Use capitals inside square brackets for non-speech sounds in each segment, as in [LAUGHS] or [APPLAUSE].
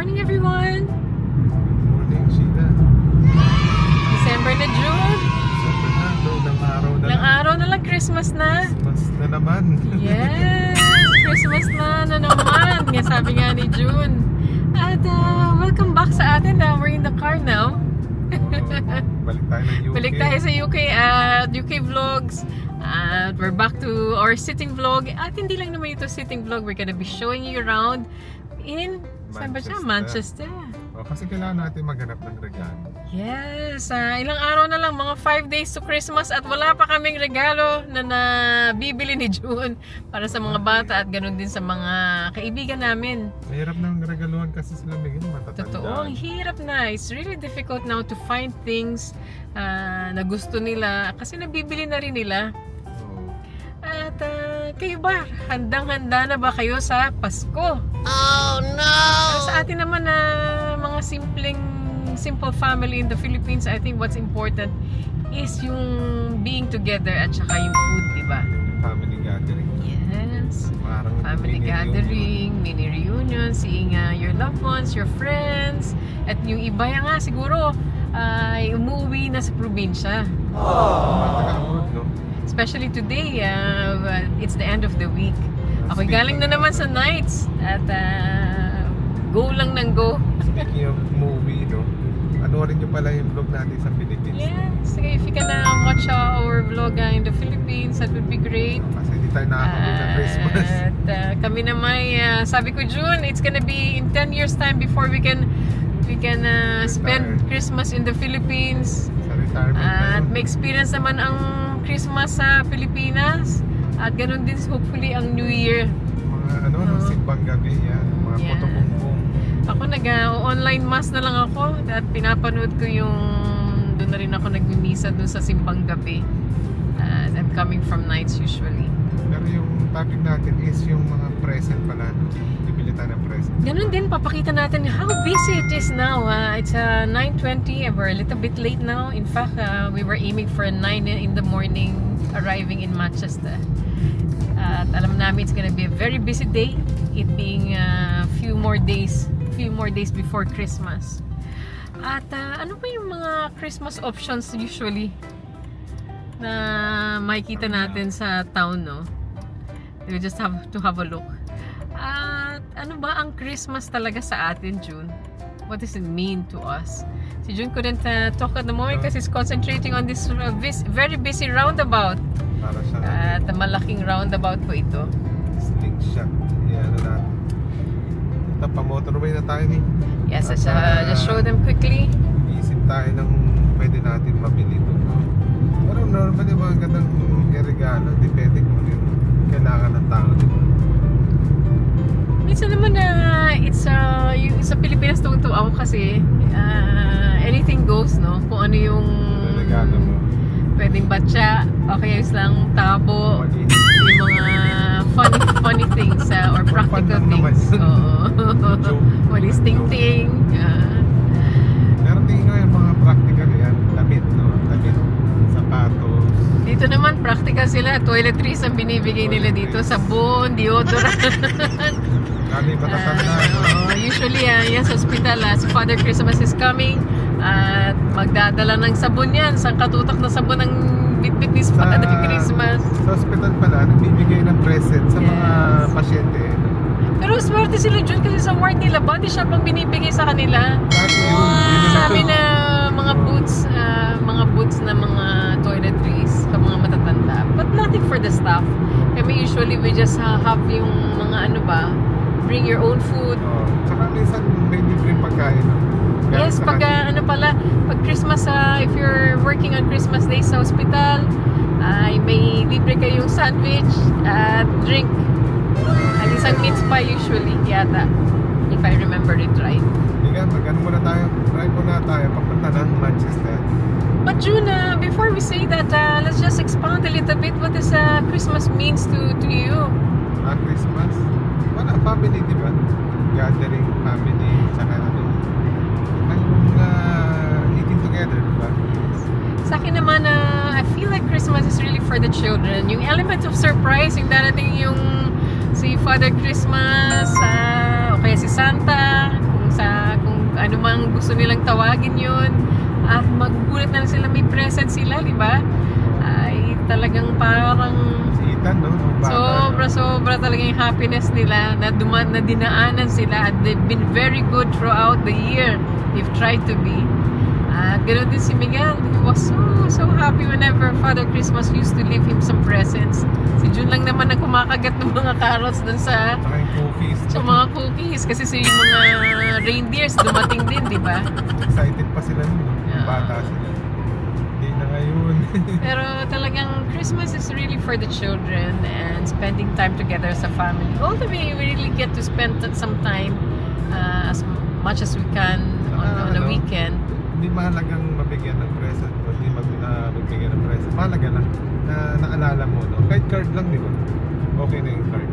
Morning everyone! Morning, Sheila. December na June. Super na? Ilang araw na Ilang lang. araw na lang Christmas na. Mas na naman. Yes! [LAUGHS] Christmas na na naman. Nga sabi nga ni June. At uh, welcome back sa atin. Uh, we're in the car now. [LAUGHS] Balik tayo ng UK. Balik tayo sa UK at UK vlogs. At we're back to our sitting vlog. At hindi lang naman ito sitting vlog. We're gonna be showing you around in saan ba siya? Manchester. Oh, kasi kailangan natin maghanap ng regalo. Yes, ah, ilang araw na lang, mga 5 days to Christmas at wala pa kaming regalo na nabibili ni June para sa mga bata at ganun din sa mga kaibigan namin. Mahirap ng regaluhan kasi sila bigyan matatanda. Totoo, ang hirap na. It's really difficult now to find things ah, na gusto nila kasi nabibili na rin nila. Oo. At ah, kayo ba, handang-handa na ba kayo sa Pasko? Oh no! Sa atin naman na mga simpleng simple family in the Philippines, I think what's important is yung being together at saka yung food, di ba? Family gathering. Yes. Parang Family mini gathering, mini reunion, seeing uh, your loved ones, your friends, at yung iba yan nga siguro ay umuwi na sa probinsya. reunion. No? Especially today, uh, it's the end of the week. Ako galing na naman sa nights at uh, go lang ng go. Speaking of movie, no? Ano rin nyo pala yung vlog natin sa Philippines. Yes, sige, if you can uh, watch our vlog uh, in the Philippines, that would be great. Kasi hindi tayo nakakawin ng Christmas. At uh, kami naman, uh, sabi ko June, it's gonna be in 10 years time before we can we can uh, spend Retire. Christmas in the Philippines. sa retirement na At may experience naman ang Christmas sa Pilipinas. At ganun din hopefully ang New Year. Mga ano, no, simbang gabi yan. Mga Yeah. puto-bumbong. Ako nag-online mass na lang ako at pinapanood ko yung doon na rin ako nagmimisa doon sa simbang gabi. And I'm coming from nights usually. Pero yung topic natin is yung mga present pala. Tayo ng present. Ganun din, papakita natin how busy it is now. Uh, it's uh, 9.20 and we're a little bit late now. In fact, uh, we were aiming for 9 in the morning arriving in Manchester. At alam namin it's gonna be a very busy day. It being a few more days, few more days before Christmas. At uh, ano ba yung mga Christmas options usually na makikita natin sa town, no? We just have to have a look. At ano ba ang Christmas talaga sa atin, June? What does it mean to us? Si June couldn't uh, talk at the moment kasi he's concentrating on this uh, very busy roundabout. Para sa At uh, malaking roundabout po ito. slingshot. Yan, ano natin. Ito, pa-motorway na tayo ni. Yes, At, just, uh, just show them quickly. Isip tayo ng pwede natin mabili ito. Pero normally mga gandang regalo. Depende kung yung kailangan ng tao. di ba? Minsan naman na it's uh, yung sa Pilipinas tungto ako kasi uh, anything goes, no? Kung ano yung regalo mo? Pwedeng batya, okay lang tabo, yung mga funny funny things uh, or practical things. [LAUGHS] Oo. Walis ting-ting. ah. Pero tingin ko yung mga practical yan. Damit, no? Damit, sapatos. dito naman, practical sila. Toiletries ang binibigay nila dito. Sabon, deodorant. [LAUGHS] Ah, no? oo. usually, uh, yan sa hospital, ah, si Father Christmas is coming. At magdadala ng sabon yan. Sa katutak na sabon ng bitbit ni Father [LAUGHS] Christmas. Sa hospital pala, nagbibigay ng present sa mga Yes. pasyente. Pero swerte sila Jun kasi sa ward nila, body shop ang binibigay sa kanila. Na Sabi na mga boots, ah, mga boots na mga toiletries sa mga matatanda. But nothing for the staff. Kami usually we just ah, have yung mga ano ba, bring your own food. Oh, tsaka minsan may libreng pagkain. Yes, pag ah, ano pala, pag Christmas, ah, if you're working on Christmas Day sa hospital, ay may libre kayong sandwich at drink. At isang meats pa usually, yata. If I remember it right. Higa, mag ano muna tayo, drive muna tayo papunta ng Manchester. But June, uh, before we say that, uh, let's just expound a little bit what does uh, Christmas means to to you. Ah, Christmas. Wala, family, di ba? Gathering, family, tsaka ano. Uh, eating together, di ba? Sa akin naman, uh, I feel like Christmas is really for the children. Yung element of surprise, yung darating yung si Father Christmas, uh, o kaya si Santa, kung sa ano mang gusto nilang tawagin yun. At magugulat na lang sila may present sila, di ba? Ay talagang parang Ethan, no? Sobra sobra talaga yung happiness nila na duman na dinaanan sila at they've been very good throughout the year. They've tried to be. At ganoon din si Miguel. He was so, so happy whenever Father Christmas used to leave him some presents. Si June lang naman ang kumakagat ng mga carrots dun sa yung cookies. sa mga cookies. Kasi sa yung mga reindeers dumating din, di ba? Excited pa sila nun? Yeah. Bata sila. Hindi na ngayon. [LAUGHS] Pero talagang Christmas is really for the children and spending time together as a family. Although we really get to spend some time uh, as much as we can on, Ah, on a ano? weekend. Hindi mahalagang mabigyan ng present o hindi mag, ah, magbigyan ng present. Mahalaga lang na naalala mo, no? Kahit card lang, di ba? Okay na yung card.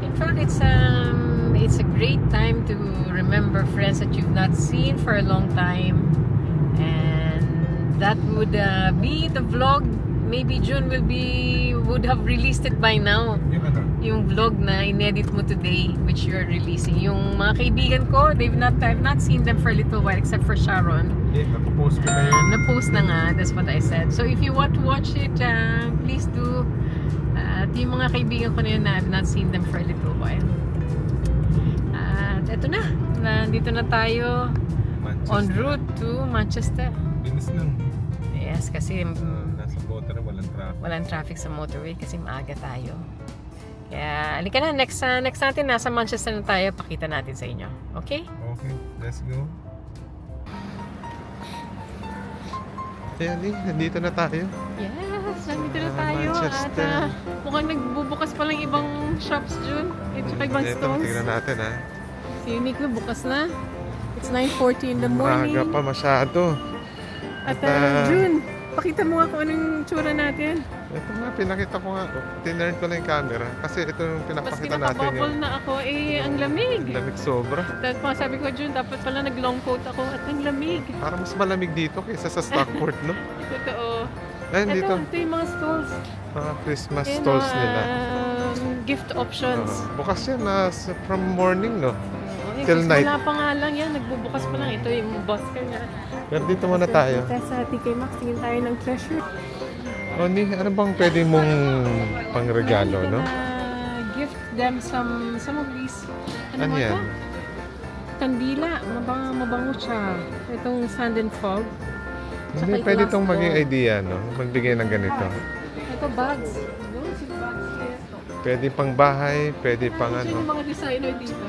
In fact, it's um it's a great time to remember friends that you've not seen for a long time, and that would uh, be the vlog. Maybe June will be would have released it by now. Ano? Yung vlog na inedit mo today which you're releasing. Yung mga kaibigan ko, they've not I've not seen them for a little while except for Sharon. Eh, napopost ko na yun. Na-post na nga, that's what I said. So if you want to watch it, uh, please do. Uh, at yung mga kaibigan ko na yun na I've not seen them for a little while. At eto na, nandito na tayo Manchester. on route to Manchester. Bilis lang. Yes, kasi Uh, nasa Botara, walang traffic. walang traffic sa motorway kasi maaga tayo. Kaya, halika na, next, uh, next natin, nasa Manchester na tayo, pakita natin sa inyo. Okay? Okay, let's go. Kaya Ali, nandito na tayo. Yes, nandito na Sa tayo. At Manchester. uh, mukhang nagbubukas pa lang ibang shops, June. At saka ibang Ito, stalls. tingnan natin ha. Si Uniqlo, bukas na. It's 9.40 in the morning. Maaga pa masyado. At At, ah, uh, June, pakita mo nga kung anong tsura natin. Ito nga, pinakita ko nga. Tinurn ko lang yung camera. Kasi ito yung pinapakita natin pinaka-bubble yung na ako, eh, ang lamig. lamig sobra. Tapos mga sabi ko, June, dapat pala nag-long coat ako at ang lamig. Parang mas malamig dito kaysa sa Stockport, no? [LAUGHS] Totoo. Ayun Ito, dito, ito yung mga stalls. mga Christmas Ayan, stalls mga, nila. um, gift options. Oo. bukas yan na from morning, no? Oo, till night. Wala pa nga lang yan, nagbubukas pa lang. Ito yung Busker nga. Pero dito muna tayo. Sa TK Maxx, tingin tayo ng treasure. Oni, ano bang pwede mong pangregalo, no? gonna gift them some some of these. Ano, Ano ba yan? to? Kandila. Mabango, mabango siya. Itong sand and fog. Hindi, pwede itong maging idea, no? Magbigay ng ganito. Ito bags. Pwede pang bahay, pwede pang ano, yung mga designer dito.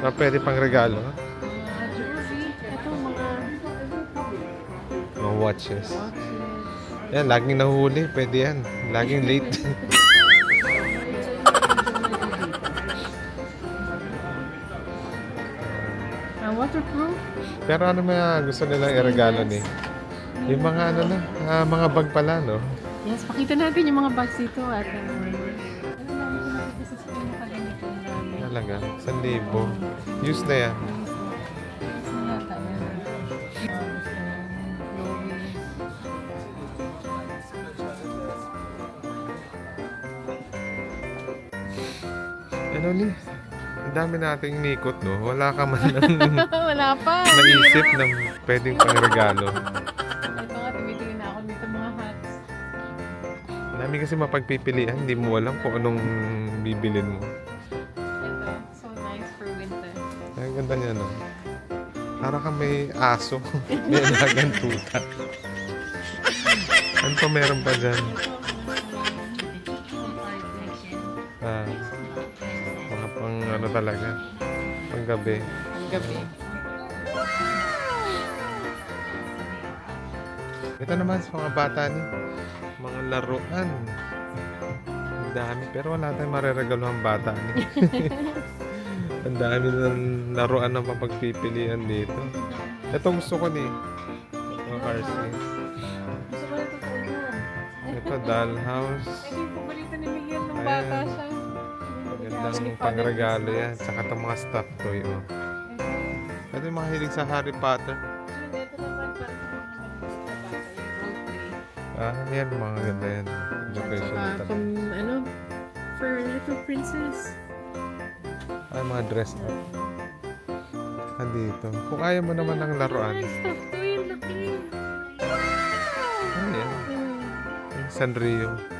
ah, pwede pang regalo. Mga jersey. Ito mga Mga watches. watches. Yan, laging nahuli. Pwede yan. Laging late. [LAUGHS] Ah, waterproof. Pero ano mga gusto nilang iregalo ni? Yung mga ano na, ah, mga bag pala, no? Yes, pakita natin yung mga bags dito at um, ano namin kung nakita sa sila na kaganito yung dami. Talaga, 1,000. Use na yan. Ano ni? Ang dami nating inikot, no? Wala ka man lang [LAUGHS] Wala pa. naisip na pwedeng pang regalo. Ito nga, tumitingin na ako dito mga hats. Ang dami kasi mapagpipilian. Hindi mo alam kung anong bibilin mo. Ito, so nice for winter. Ang ganda niya, no? Parang kang may aso. [LAUGHS] may alagang tuta. Ano pa meron pa dyan? Ah, talaga. Pang gabi. Ang gabi. Ito naman sa mga bata ni mga laruan. Ang dami. Pero wala tayong mareregalo ang bata ni. [LAUGHS] Ang dami ng laruan na mapagpipilian dito. Ito gusto ko ni. Ito RC. Ito Ito dollhouse. Ito yung paborito ni Miguel Ayan. bata siya. Magandang pangregalo yan. Saka itong mga stuffed toy. Oh. Ito yung mga hilig sa Harry Potter. Ah, yan. Mga ganda yan. Saka talaga. pang ano, for little princess. Ay, mga dress up. ka dito. Kung ayaw mo naman ng laruan. Ay, stuff to yun. Laki. Ano yan? Hmm. Yung Sanrio.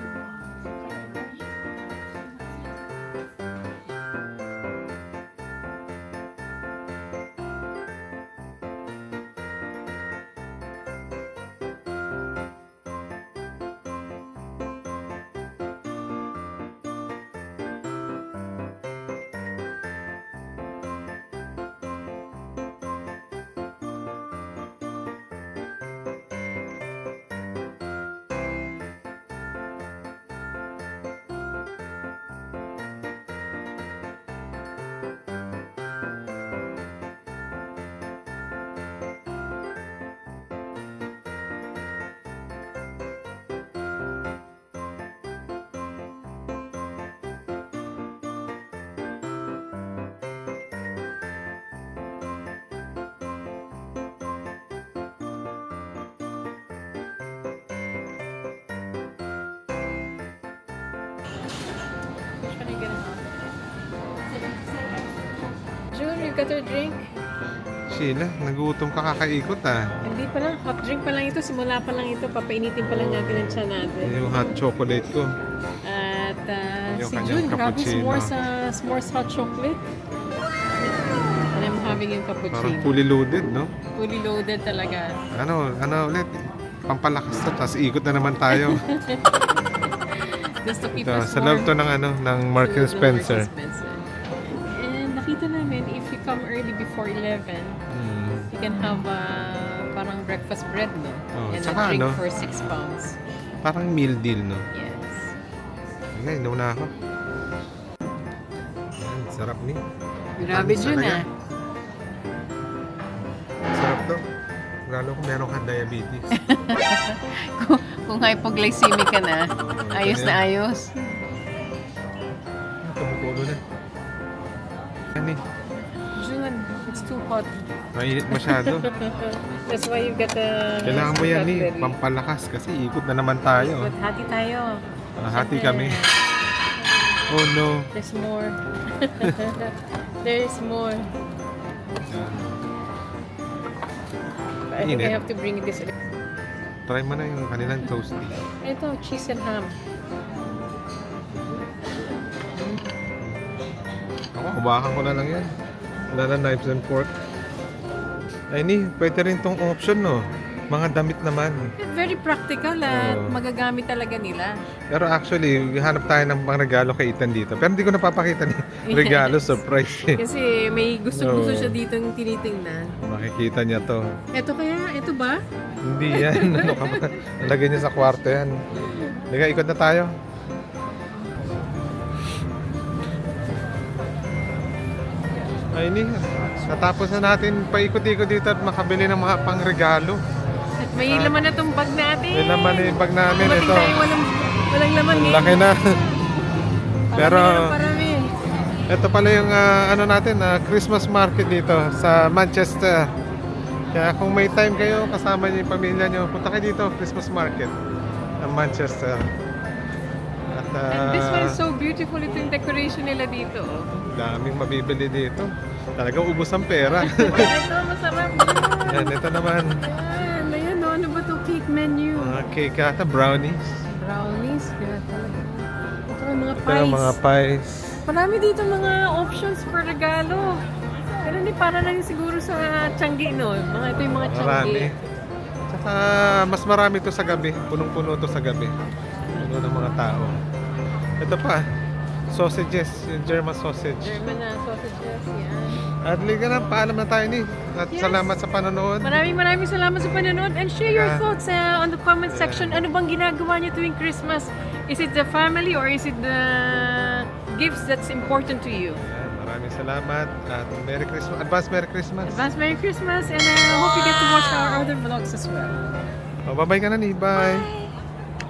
Got your drink? Sheila, nagutom ka kakaikot ah. Hindi pa lang, hot drink pa lang ito. Simula pa lang ito. Papainitin pa lang natin ang tiyan natin. Yung hot chocolate ko. At uh, Yung si kanyang June, grabe cappuccino. s'mores, uh, s'mores hot chocolate. And I'm having yung Parang cappuccino. fully loaded, no? Fully loaded talaga. Ano, ano ulit? Pampalakas to, tapos ikot na naman tayo. [LAUGHS] Just to keep Ito, us sa loob warm. to ng ano, ng Mark and Spencer. 11, Hmm. you can have uh, parang breakfast bread, no? Oh, and tsaka a drink ano? for 6 pounds. Parang meal deal, no? Yes. Okay, nauna ako. Yan, sarap ni. Grabe Ano talaga? ah. Sarap to. Lalo kung meron kang diabetes. [LAUGHS] kung, kung hypoglycemic ka na, ayos na ayos. Hot. Mainit masyado. [LAUGHS] That's why you get the... Kailangan mo yan eh. Pampalakas kasi ikot na naman tayo. But hati tayo. Ah, hati kami. [LAUGHS] Oh no. There's more. [LAUGHS] There's more. I think I have to bring this. Try mo na yung kanilang toasty. Ito, cheese and ham. Ako, hubakan ko na lang yan. Wala na knives and fork. Ay ni, pwede rin tong option no. Mga damit naman. Very practical at Oo. magagamit talaga nila. Pero actually, hanap tayo ng pang regalo kay Ethan dito. Pero hindi ko napapakita ni [LAUGHS] regalo, surprise eh. [LAUGHS] Kasi may gusto-gusto Oo. siya dito yung tinitingnan. Makikita niya to. Ito kaya? Ito ba? Hindi yan. [LAUGHS] ano ka ba? Nalagay niya sa kwarto yan. Liga, ikot na tayo. Ay ni, natapos na natin paikot-ikot dito at makabili ng mga pangregalo. At may Ah. laman na tong bag natin. May laman na yung bag namin ito. tayo walang, walang laman eh. laki na. Pero Parami ito pala yung ah, ano natin, ah, Christmas market dito sa Manchester. Kaya kung may time kayo, kasama niyo yung pamilya niyo, punta kayo dito, Christmas market ng Manchester. At And this one ah, is so beautiful. Ito yung decoration nila dito. oh. daming mabibili dito. Talagang ubos ang pera. [LAUGHS] ito, masarap. Yan, ito naman, Yan, ayan oh, ano ba to cake menu? mga cake ata, brownies. Brownies, kaya talaga. Ito mga Ito pies. yung mga pies. Marami dito mga options for regalo. Pero hindi para rin siguro sa Changi, no? Mga ito yung mga Changi. Marami. Tsaka mas marami to sa gabi. Punong-puno to sa gabi. Puno ng mga tao. Ito pa, sausages, German sausage. German na sausages, yan. At liga na, paalam na tayo ni. At Yes. salamat sa panonood. Maraming maraming salamat sa panonood and share your Yeah. thoughts uh, on the comment section. Ano bang ginagawa niyo tuwing Christmas? Is it the family or is it the gifts that's important to you? Ayan, maraming salamat. At Merry Christmas. Advance Merry Christmas. Advance Merry Christmas and I hope you get to watch our other vlogs as well. Oh, bye-bye ka na ni. Bye. Bye!